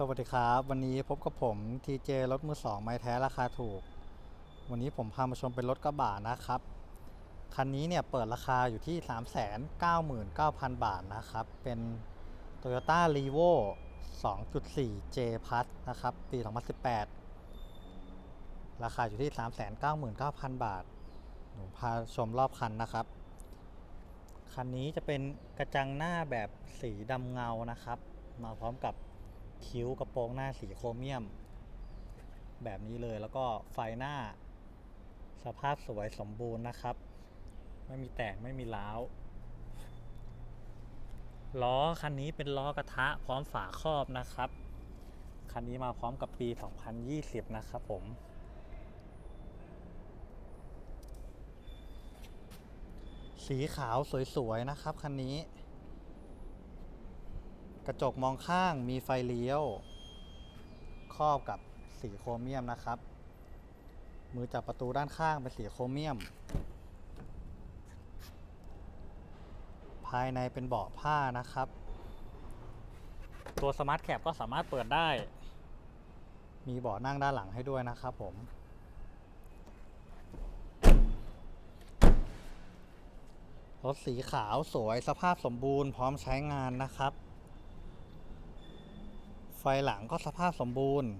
สวัสดีครับ วันนี้พบกับผมทีเจรถมือสองไม้แท้ราคาถูก วันนี้ผมพามาชมเป็นรถกระบะนะครับ คันนี้เนี่ยเปิดราคาอยู่ที่ 399,000 บาทนะครับ เป็น Toyota r e v o 2.4 J Plus นะครับ ปี 2018 ราคาอยู่ที่ 399,000 บาทหนูพาชมรอบคันนะครับ คันนี้จะเป็นกระจังหน้าแบบสีดำเงานะครับ มาพร้อมกับ คิ้วกระโปรงหน้าสีโครเมียม แบบนี้เลยแล้วก็ไฟหน้า สภาพสวยสมบูรณ์นะครับ ไม่มีแตกไม่มีร้าวล้อคันนี้เป็นล้อกระทะพร้อมฝาครอบนะครับ คันนี้มาพร้อมกับปี 2020 นะครับผม สีขาวสวยๆนะครับคันนี้ กระจกมองข้างมีไฟเลี้ยว ครอบกับสีโครเมียมนะครับ มือจับประตูด้านข้างเป็นสีโครเมียม ภายในเป็นเบาะผ้านะครับ ตัวสมาร์ทแคปก็สามารถเปิดได้ มีเบาะนั่งด้านหลังให้ด้วยนะครับผมรถสีขาวสวยสภาพสมบูรณ์พร้อมใช้งานนะครับไฟ หลังก็สภาพสมบูรณ์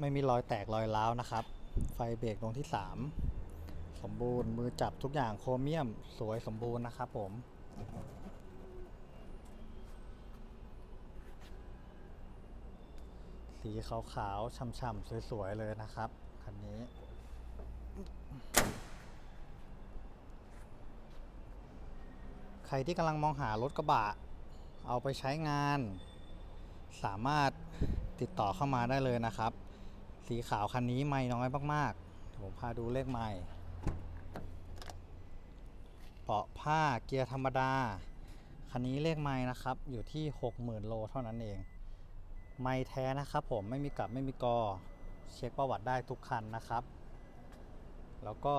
ไม่มีรอยแตกรอยร้าวนะครับ ไฟเบรกดวงที่ 3 สมบูรณ์มือจับทุกอย่างโครเมียมสวยสมบูรณ์นะครับผมสีขาวๆช่ำๆสวยๆเลยนะครับคันนี้ ใครที่กำลังมองหารถกระบะ เอาไปใช้งาน สามารถติดต่อเข้ามาได้เลยนะครับ สีขาวคันนี้ไม่น้อยมากๆผมพาดูเลขไม่เปาะผ้าเกียร์ธรรมดา คันนี้เลขไม้นะครับ อยู่ที่ 60,000 โลเท่านั้นเอง ไม่แท้นะครับผมไม่มีกลับไม่มีกอ เช็คประวัติได้ทุกคันนะครับ แล้วก็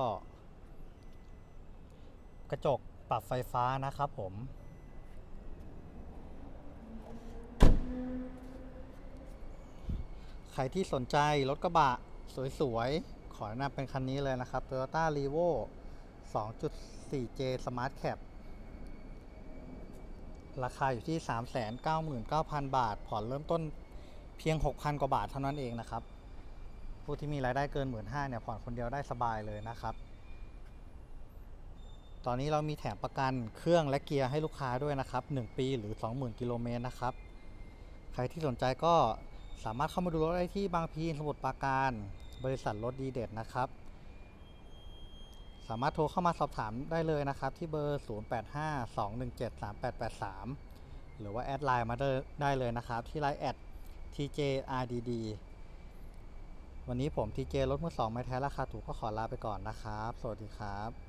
กระจกปรับไฟฟ้านะครับผม ใค รที่สนใจรถกระบะสวยๆ ขอแนะนำเป็นคันนี้เลยนะครับ Toyota r e v o 2.4J Smart Cap ราคาอยู่ที่ 399,000 บาท ผ่อนเริ่มต้นเพียง 6,000 กว่าบาทเท่านั้นเองนะครับ ผู้ที่มีรายได้เกิน 15,000เนี่ย ผ่อนคนเดียวได้สบายเลยนะครับ ตอนนี้เรามีแถมประกันเครื่องและเกียร์ให้ลูกค้าด้วยนะครับ 1 ปีหรือ 20,000 กิโลเมตรนะครับ ใครที่สนใจก็ สามารถเข้ามาดูรถได้ที่บางพีสมุทรปราการ บริษัทรถดีเด็ดนะครับ สามารถโทรเข้ามาสอบถามได้เลยนะครับ ที่เบอร์ 0852173883 หรือว่าแอดไลน์มาได้เลยนะครับ ที่ไลน์แอด TJRDD วันนี้ผม TJ รถมือสองไม้แท้ราคาถูกก็ขอลาไปก่อนนะครับ สวัสดีครับ